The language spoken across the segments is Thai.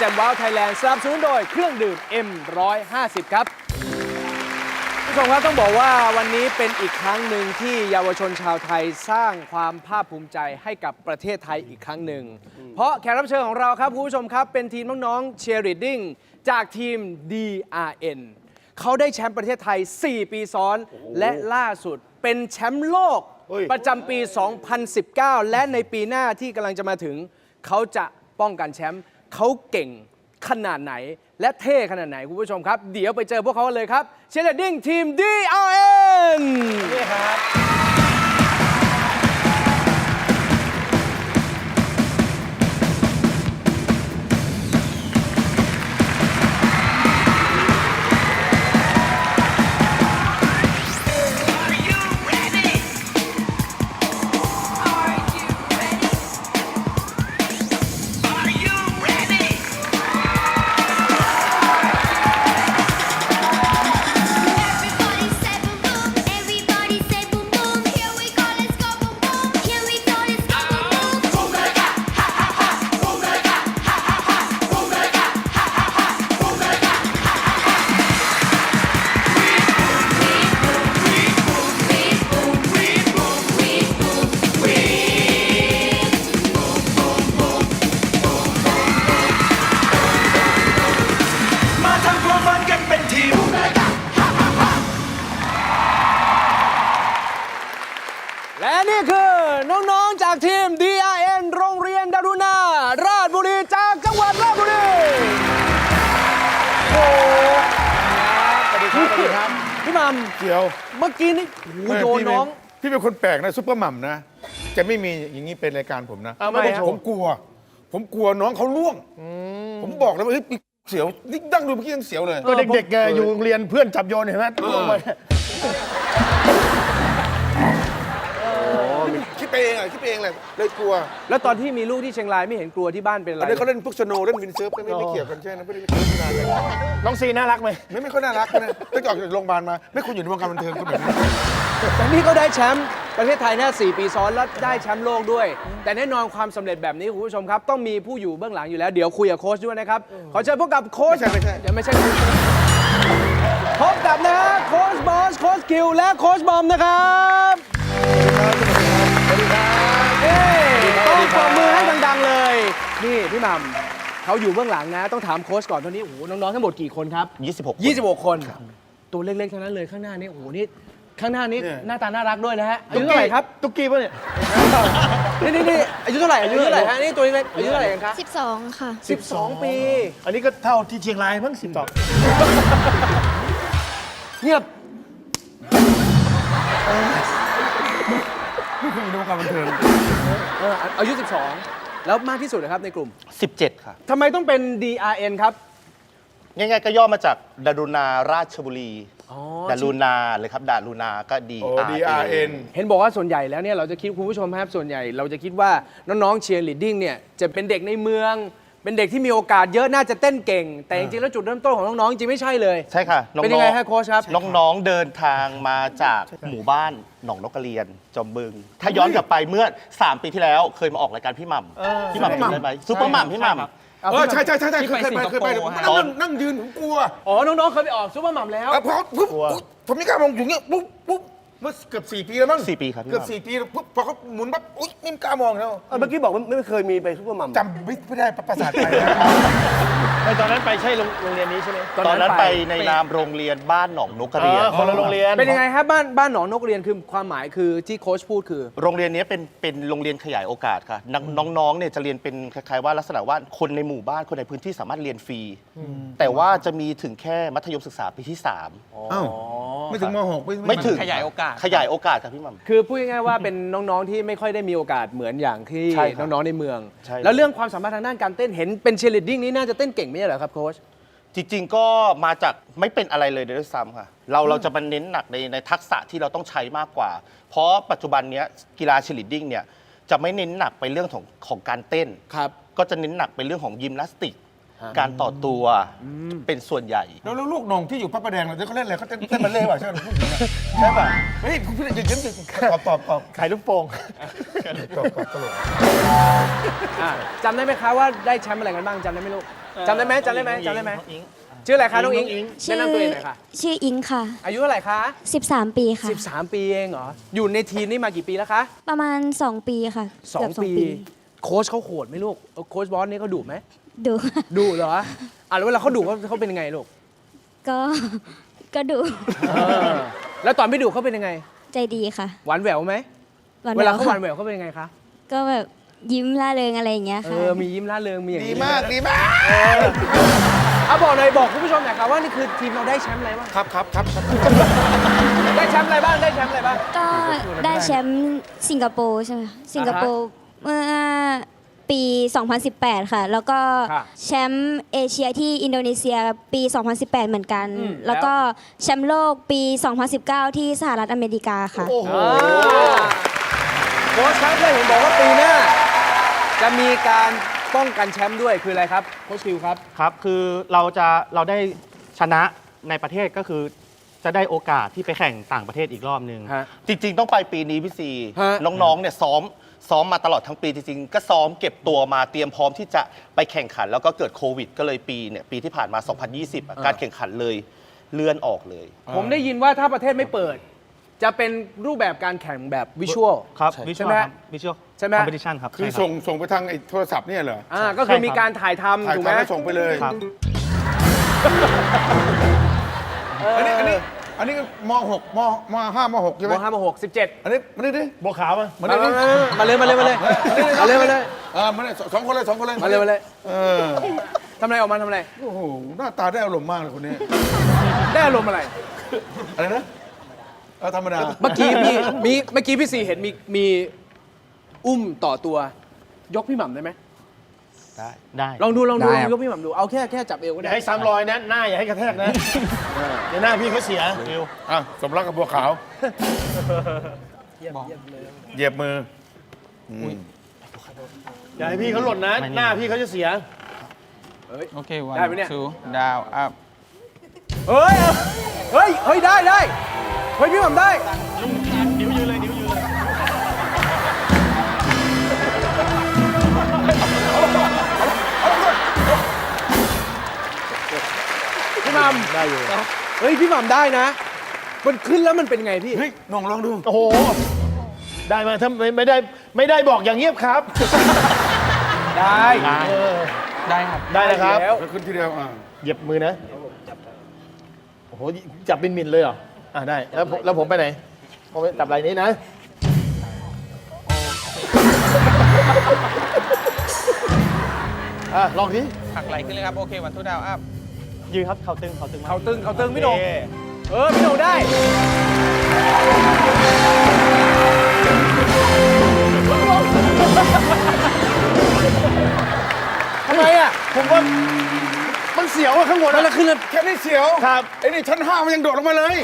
จ่มว้าวไทยแลนด์สนับสนุนโดยเครื่องดื่ม M150 ครับผู้ชมครับต้องบอกว่าวันนี้เป็นอีกครั้งหนึ่งที่เยาวชนชาวไทยสร้างความภาคภูมิใจให้กับประเทศไทยอีกครั้งหนึ่ง เพราะแขกรับเชิญของเราครับคุณผู้ชมครับเป็นทีมน้องๆเชียร์ e ดดิ้งจากทีม DRN เขาได้แชมป์ประเทศไทย 4 ปีซ้อน และล่าสุดเป็นแชมป์โลกเฮ้ยประจำปี 2019 และในปีหน้าที่กำลังจะมาถึง เขาจะป้องกันแชมป์เขาเก่งขนาดไหน และเท่ขนาดไหน คุณผู้ชมครับ เดี๋ยวไปเจอพวกเขาเลยครับเชียร์ดดิ้งทีม DRN นี่ครับ และนี่คือน้องๆจากทีม DRN โรงเรียนดารุณา ราชบุรีจากจังหวัดราชบุรีโอ้สวัสดีครับสวัสดีครับ พี่มัมเดี๋ยวเมื่อกี้นี่โอ้โหโดนพี่เป็น้อง พี่เป็นคนแปลกนะซุปเปอร์หม่ำนะ จะไม่มีอย่างนี้เป็นรายการผมนะเอาไม่ครับ ผมกลัว ผมกลัวน้องเขาล่วง ผมบอกเลยว่าเฮ้ยเสียวนี่ดั้งดูเมื่อกี้ยังเสียวเลย ก็เด็กๆไงอยู่โรงเรียนเพื่อนจับโยนเห็นไหมลงไปคิด ไปเองอะคิดไปเองเลยเลยกลัวแล้วตอนที่มีลูกที่เชียงรายไม่เห็นกลัวที่บ้านเป็นอะไรอันนี้เขาเล่นพวกสโนว์เล่นวินเซิร์ฟกันไม่ไม่เกี่ยวกันใช่ไหมไม่ได้ไม่ได้นานเลยน้องซีน่ารักไหมไม่ไม่ค่อยน่ารักนะตั้งแต่ออกจากโรงพยาบาลมา ไม่ควรอยู่ในวงการบันเทิงคนแบบนี้แต่นี่ก็ได้แชมป์ประเทศไทยแน่4ปีซ้อนแล้วได้แชมป์โลกด้วย แต่แน่นอนความสำเร็จแบบนี้คุณผู้ชมครับ ต้องมีผู้อยู่เบื้องหลังอยู่แล้ว เดี๋ยวคุยกับโค้ชด้วยนะครับ ขอเชิญพบกับโค้ชไม่ใช่ไม่ใช่เดี๋ยวไม่ใช่โค้ชพบกับนะฮะโค้ชบอสโค้ชคิวและโค้ชบอมนะครับ ต้องปรบมือให้ดังๆเลย นี่พี่หม่ำเขาอยู่เบื้องหลังนะ ต้องถามโค้ชก่อนตอนนี้โอ้โหน้องๆทั้งหมดกี่คนครับ 26 26 คน ตัวเล็กๆทั้งนั้นเลยข้างหน้านี่โอ้โหนี่ข้างหน้านี้เนี่ยหน้าตาน่ารักด้วยนะฮะอายุเท่าไหร่ครับตุ๊กกี้ป่ะเนี่ยนี่นี่นี่อายุเท่าไหร่อายุเท่าไหร่ฮะนี่ตัวเล็กอายุเท่าไหร่กันครับ12 ค่ะ 12 ปี อันนี้ก็เท่าที่เชียงรายมั้งสิบสองเงียบ ไม่ควรอยู่ในวงการบันเทิงเอออายุ 12 แล้วมากที่สุดนะครับในกลุ่ม 17 ค่ะทำไมต้องเป็น DRN ครับ ง่ายๆก็ย่อมาจากดารุณาราชบุรีอ๋อ ดารุณาเลยครับดารุณาก็ดีโอ้ DRN เห็นบอกว่าส่วนใหญ่แล้วเนี่ยเราจะคิดคุณผู้ชมครับส่วนใหญ่เราจะคิดว่าน้องๆเชียร์ลีดดิ้งเนี่ยจะเป็นเด็กในเมือง เป็นเด็กที่มีโอกาสเยอะน่าจะเต้นเก่ง แต่จริงๆแล้วจุดเริ่มต้นของน้องๆจริงไม่ใช่เลย ใช่ค่ะน้อเป็นยังไงฮะโค้ชครับ น้องๆเดินทางมาจากหมู่บ้าน หนองนกกระเรียน จอมบึง ถ้าย้อนกลับไปเมื่อ 3 ปีที่แล้วเคยมาออกรายการพี่หม่ำพี่หม่ำจำได้ไหมซุปเปอร์หม่ำพี่หม่ำ เอาเออพี่ใช่หม่ำใช่ใช่ใช่ที่เคยเคยไปเคยไปสิงคโปร์ ผมฮะนั่งนั่งยืนผมกลัวอ๋อ น้อง ๆ เคยไปออกซูเปอร์หม่ำแล้วเออพอปุ๊บอุ๊ยผมไม่กล้ามองอยู่เงี้ยปุ๊บปุ๊บเมื่อเกือบสี่ปีแล้วมั้งสี่ปีครับพี่เกือบหม่ำ สี่ปีปุ๊บพอเขาหมุนปั๊บอุ๊ยนี่ไม่กล้ามองแล้วเมื่อกี้บอกว่าไม่เคยมีไปซุปเปอร์มัมจำไม่ไม่ได้ประสาทไป ไปตอนนั้นไปใช่โรงโรงเรียนนี้ใช่ไหมตอนนั้นไปในนามโรงเรียนบ้านหนองนกกระเรียน เออคนละโรงเรียน เป็นยังไงครับบ้านบ้านหนองนกเรียนคือความหมายคือที่โค้ชพูดคือ โรงเรียนนี้เป็นเป็นโรงเรียนขยายโอกาสค่ะน้องน้องๆเนี่ยจะเรียนเป็นคล้ายๆว่าลักษณะว่าคนในหมู่บ้านคนในพื้นที่สามารถเรียนฟรี แต่ว่าจะมีถึงแค่มัธยมศึกษาปีที่อ้าว ไม่ถึงมหก3ไม่ถึงขยายโอกาส ขยายโอกาสครับพี่หม่ำ คือพูดง่ายๆว่าเป็นน้องๆที่ไม่ค่อยได้มีโอกาสเหมือนอย่างที่ใช่ครับน้องๆในเมือง ใช่ครับแล้วเรื่องความสามารถทางด้านการเต้นเห็นเป็นเชลิดดิ้งนี้น่าจะเต้นเก่งไม่ใช่เหรอครับโค้ช จริงๆก็มาจากไม่เป็นอะไรเลยด้วยซ้ำค่ะ เราเราจะมาเน้นหนักในในทักษะที่เราต้องใช้มากกว่า เพราะปัจจุบันเนี้ยกีฬาเชลิดดิ้งเนี่ยจะไม่เน้นหนักไปเรื่องของของการเต้น ครับ ก็จะเน้นหนักไปเรื่องของยิมนาสติกฮะ การต่อตัวเป็นส่วนใหญ่แล้วลูกนงที่อยู่พระประแดงเราเขาเล่นอะไรเขาเต้นเต้นบัลเล่ต์ป่ะใช่ไหมผู้หญิงอะใช่ป่ะเฮ้ยคุณพี่อย่ายิ้มสิตอบตอบตอบขายลูกโป่ง ตอบตอบตลกอะจำได้ไหมคะว่าได้แชมป์อะไรกันบ้างจำได้ไหมลูกจำได้ไหมจำได้ไหมจำได้ไหมชื่ออะไรคะน้องอิงแนะนำตัวเองหน่อยค่ะชื่ออิงค่ะ อายุเท่าไหร่คะ 13 ปีค่ะ 13 ปีเองเหรออยู่ในทีมนี่มากี่ปีแล้วคะ ประมาณ 2 ปีค่ะสองเกืบปี โค้ชเขาโหดไหมลูกเออโค้ชบอสนี่เขาดุไหมดู ดุเหรออะแล้วเวลาเขาดุเขาเขาเป็นยังไงลูกก็ก็ดูแล้วตอนไม่ดุเขาเป็นยังไง ใจดีค่ะหวานแหววไหมหวานเวลาเขาหค่ะวานแหววเขาเป็นยังไงคะก็แบบยิ้มล่าเริงอะไรอย่างเงี้ยเอค่ะอมียิ้มร่าเริงมีอย่างดีนี้มากดีมากเอาบอกเลยบอกคุณผู้ชมหน่อยครับว่านี่คือทีมเราได้แชมป์อะไรบ้างครับครับครับครับได้แชมป์อะไรบ้างได้แชมป์อะไรบ้าง ก็ได้แชมป์สิงคโปร์ใช่ไหมสิงคโปร์ เมื่อปี 2018 ค่ะ แล้วก็ค่ะแชมป์เอเชียที่อินโดนีเซียปี 2018 เหมือนกัน อืม แล้วก็แชมป์โลกปี 2019 ที่สหรัฐอเมริกาค่ะอ่าโค้ชครับเลยเห็นบอกว่าปีหน้า จะมีการป้องกันแชมป์ด้วยคืออะไรครับโค้ชคิวครับ ครับ คือเราจะเราได้ชนะในประเทศก็คือ จะได้โอกาสที่ไปแข่งต่างประเทศอีกรอบหนึ่งฮะจริง ๆ ต้องไปปีนี้พี่ซี ฮะ น้องๆเนี่ยซ้อม ซ้อมมาตลอดทั้งปีจริงๆ ก็ซ้อมเก็บตัวมาเตรียมพร้อมที่จะไปแข่งขัน แล้วก็เกิดโควิด ก็เลยปีเนี่ยปีที่ผ่านมา 2020อะการแข่งขันเลยเลื่อนออกเลย ผมได้ยินว่าถ้าประเทศไม่เปิด จะเป็นรูปแบบการแข่งแบบวิชวล ครับใช่วิชใช่วลไหมวิชวลใช่ไหม คอมเพติชันครับคือใช่รับ ส่งส่งไปทางไอ้โทรศัพท์เนี่ยเหรออ่าก็คือใช่ครับมีการถ่ายทำถ่ายถูกไหมทำแล้วส่งไปเลยครับ อันนี้อันนี้ อันนี้มหกมมห้ามหกใช่ไหบมวกห้าบวกหกสิบเจ็ดอันนี้มานี่ดิบัวขาวมามามานี่ดิมาเลยมาเลยมาเลยมาเลยมาเลยเออมาเนี่ยสองคนเลยสองคนเลยมาเลยมาเลยเออทำอะไรออกมาทำอะไรโอ้โหหน้าตาได้อารมณ์มากเลยคนนี้ได้อารมณ์อะไรอะไรนะเออธรรมดาเมื่อกี้พี่มีเมื่อกี้พี่ซีเห็นมีมีอุ้มต่อตัว ยกพี่หม่ำได้ไหม ได้ ลองดูลองดูได้ลองครับ ยกพี่หม่ำดูเอาแค่แค่จับเอวก็อย่าได้ให้ซ้ำรอยนะหน้าอย่าให้กระแทกนะเดี๋ยวหน้าพี่เขาเสียเร็วอะสมรักกับบัวขาวเหยียบมืออืมอย่าให้พี่เขาหล่นนะ หน้าพี่เขาจะเสียโอเค one ได้ไหมเนี่ย two down up เฮ้ยเฮ้ยเฮ้ยได้ได้เฮ้ยพี่หม่ำได้ ม่ำได้อยู่เฮ้ยพี่หม่ำได้นะ มันขึ้นแล้วมันเป็นไงพี่ เฮ้ยน้องลองดู โอ้โห ได้มาถ้าไม่ไม่ได้ไม่ได้บอกอย่างเงียบครับ ได้เออได้ครับ ได้นะครับแล้วแล้วขึ้นทีเดียวอะเหยียบมือนะโอ้โห จับบินมินเลยเหรอ อะได้ แล้วผมแล้วผมไปไหน ผมไปจับไหล่นี้นะ อะลองทีหักไหลขึ้นเลยครับ โอเค one two down up ยืนครับเขาตึงเขาตึงมากเขาตึงเขาตึงพี่โหนงโอเคเออพี่โหนงได้ทำไมอะผมว่ามันเสียวอะข้างบนแล้วอะขึ้นแล้วแค่นี้เสียวครับไอ้นี่ชั้นห้ามันยังโดดลงมาเลย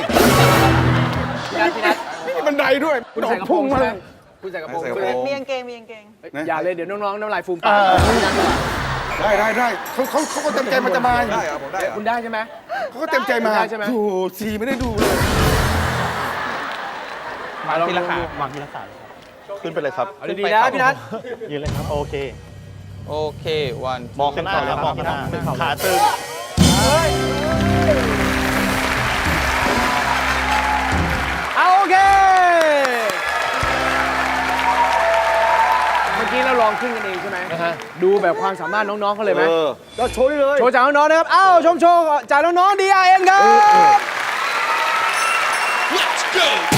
พี่นัทพี่นัทนี่บันไดด้วยคุณโดใส่ดกระโปรพุ่งงใช่มาไหมเลย คุณใส่กระโปรงใส่กระใช่ไหโปมรง มีกางเกงมีกางเกงเฮ้ยอย่าเลยเดี๋ยวน้องๆน้ำลายฟูมเอปากอ ได้ได้ได้เขาเขาเขาก็เต็มใจมาจะมาได้คุณได้ใช่ไหม เขาก็เต็มใจมาได้ใช่ไหม โอ้โหสีไม่ได้ดูเลยมาลองทีละขาดูวางที่รักษาขึ้นไปเลยครับเอาดีๆนะพี่นัท ยืนเลยครับ โอเค โอเค one มองข้างหน้าครับมองข้างหน้าขาตึงเอาโอเค เมื่อกี้เราลองขึ้นกันเองใช่ไหมดูแบบความสามารถน้องๆเขาเลยไหมเออก็โชว์ได้เลยโชว์จากน้องๆนะครับอ้าวชมโชว์จากน้องๆ DRN ครับ Everybody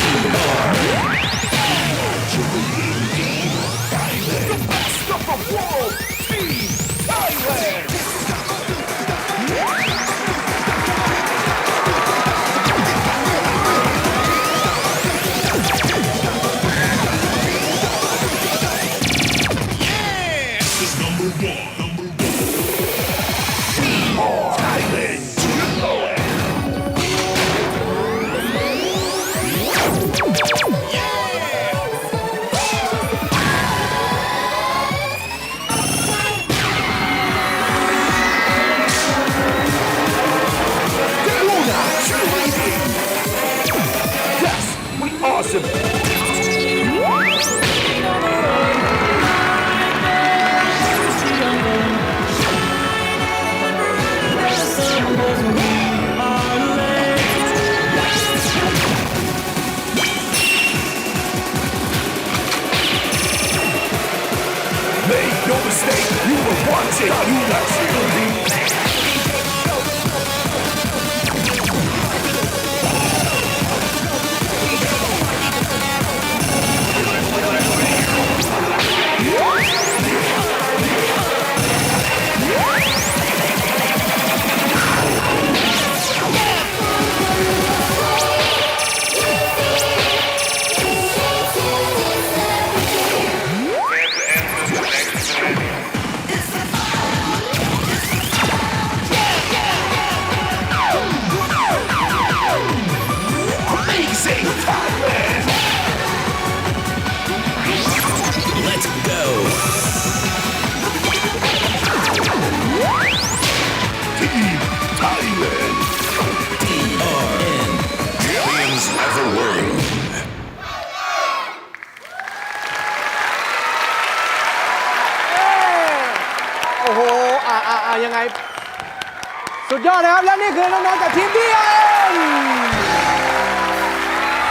สุดยอดนะครับ และนี่คือน้องๆจากทีมดีเอ็ม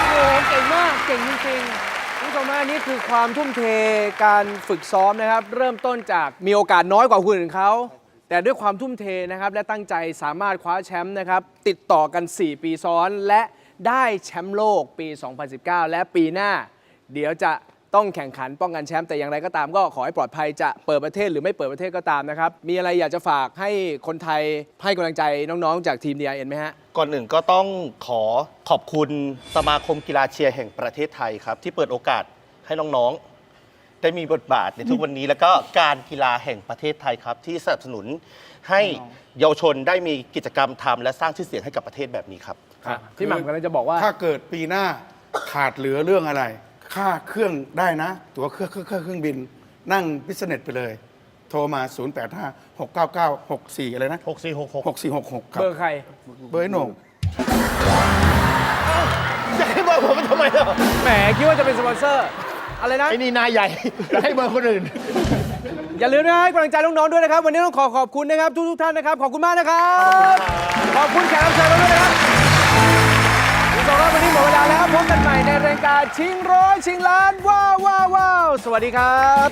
โอ้โหเก่งมาก เก่งจริงๆคุณผู้ชมฮะอันนี่คือความทุ่มเทการฝึกซ้อมนะครับ เริ่มต้นจากมีโอกาสน้อยกว่าคนอื่นเขา แต่ด้วยความทุ่มเทนะครับ และตั้งใจสามารถคว้าแชมป์นะครับ ติดต่อกัน 4 ปีซ้อนและได้แชมป์โลกปี 2019 และปีหน้า เดี๋ยวจะ ต้องแข่งขันป้องกันแชมป์แต่อย่างไรก็ตามก็ขอให้ปลอดภัยจะเปิดประเทศหรือไม่เปิดประเทศก็ตามนะครับ มีอะไรอยากจะฝากให้คนไทยให้กำลังใจน้องๆ จากทีม DRN ไหมฮะ ก่อนหนึ่งก็ต้องขอขอบคุณสมาคมกีฬาเชียร์แห่งประเทศไทยครับ ที่เปิดโอกาสให้น้องๆ ได้มีบทบาทในทุกวันนี้ แล้วก็การกีฬาแห่งประเทศไทยครับ ที่สนับสนุนให้เยาวชนได้มีกิจกรรมทำและสร้างชื่อเสียงให้กับประเทศแบบนี้ครับพี่หม่ำกำลังจะบอกว่า ถ้าเกิดปีหน้าขาดเหลือเรื่องอะไร ค่าเครื่องได้นะ ตั๋วเครื่องเครื่องเครื่องเครื่องบิน นั่งพิเศษไปเลย โทรมา 0 8 5 6 9 9 6 4 อะไรนะ6466 6466 ครับเบอร์ใคร เบอร์ไอ้โหน่งจะให้เบอร์ผมทำไมอะแหมคิดว่าจะเป็นสปอนเซอร์ อะไรนะ ไอ้นี่นายใหญ่จะให้เบอร์คนอื่น อย่าลืมนะให้กำลังใจน้องๆด้วยนะครับ วันนี้ต้องขอขอบคุณนะครับ ทุกๆท่านนะครับ ขอบคุณมากนะครับ ขอบคุณแขกรับเชิญเราด้วยนะครับคุณผู้ชม ครับวันนี้หมดเวลาแล้วพบกันใหม่ในรายการชิงร้อยชิงล้านว้าวว้าวว้าวสวัสดีครับ